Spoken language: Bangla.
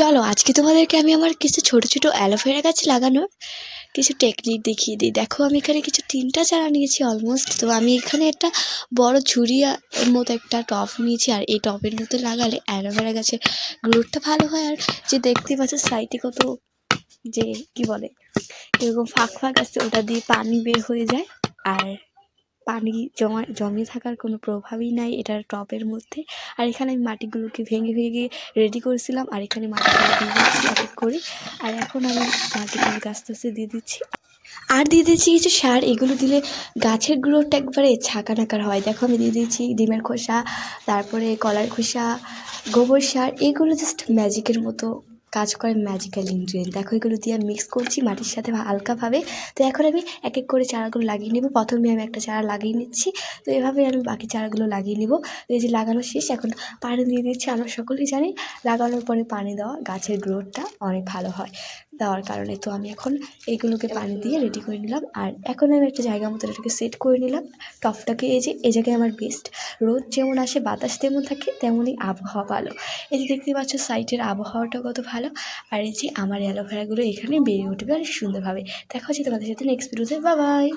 চলো, আজকে তোমাদেরকে আমি আমার কিছু ছোট ছোট অ্যালোভেরা গাছ লাগানোর কিছু টেকনিক দেখিয়ে দিই। দেখো, আমি এখানে কিছু তিনটা চারা নিয়েছি অলমোস্ট তো আমি এখানে একটা বড় এর মতো একটা টব নিয়েছি, আর এই টবের মধ্যে লাগালে অ্যালোভেরা গাছের গ্রোথটা ভালো হয়। আর যে দেখতে পাচ্ছ সাইডে কত যে, কি বলে, এরকম ফাঁক ফাঁক আছে, ওটা দিয়ে পানি বের হয়ে যায়। আর পানি জমা, জমে থাকার কোনো প্রভাবই নাই এটার টবের মধ্যে। আর এখানে আমি মাটিগুলোকে ভেঙে ভেঙে রেডি করেছিলাম আর এখানে মাটিগুলো দিয়ে দিচ্ছি এক করে। আর এখন আমি মাটিগুলোকে আস্তে আস্তে দিয়ে দিচ্ছি। আর দিয়ে দিচ্ছি কিছু সার, এগুলো দিলে গাছের গ্রোথটা একবারে ছাকা নাকার হয়। দেখো আমি দিয়ে দিচ্ছি ডিমের খোসা, তারপরে কলার খোসা, গোবর সার, এগুলো জাস্ট ম্যাজিকের মতো কাজ করে ম্যাজিক্যাল ইনগ্রিডিয়েন্ট দেখো, এগুলো দিয়ে আমি মিক্স করছি মাটির সাথে হালকাভাবে। তো এখন আমি এক এক করে চারাগুলো লাগিয়ে নেব। প্রথমে আমি একটা চারা লাগিয়ে নিচ্ছি। তো এভাবে আমি বাকি চারাগুলো লাগিয়ে নেব। এই যে লাগানো শেষ, এখন পানি দিয়ে দিচ্ছি। আমরা সকলেই জানি, লাগানোর পরে পানি দেওয়া গাছের গ্রোথটা অনেক ভালো হয়। দেওয়ার কারণে। তো আমি এখন এইগুলোকে পানি দিয়ে রেডি করে নিলাম। আর এখন আমি একটা জায়গা মতো এটাকে সেট করে নিলাম। টপটাকে এই যে, এই জায়গায় আমার বেস্ট রোদ যেমন আসে, বাতাস তেমন থাকে, তেমনই আবহাওয়া ভালো। এই যে দেখতে পাচ্ছ সাইটের আবহাওয়াটা কত ভালো। আর এই যে, আমার অ্যালোভেরাগুলো এখানে বেড়ে উঠবে আর সুন্দরভাবে। দেখা হচ্ছে তোমাদের সাথে নেক্সট ভিডিওতে বা বাই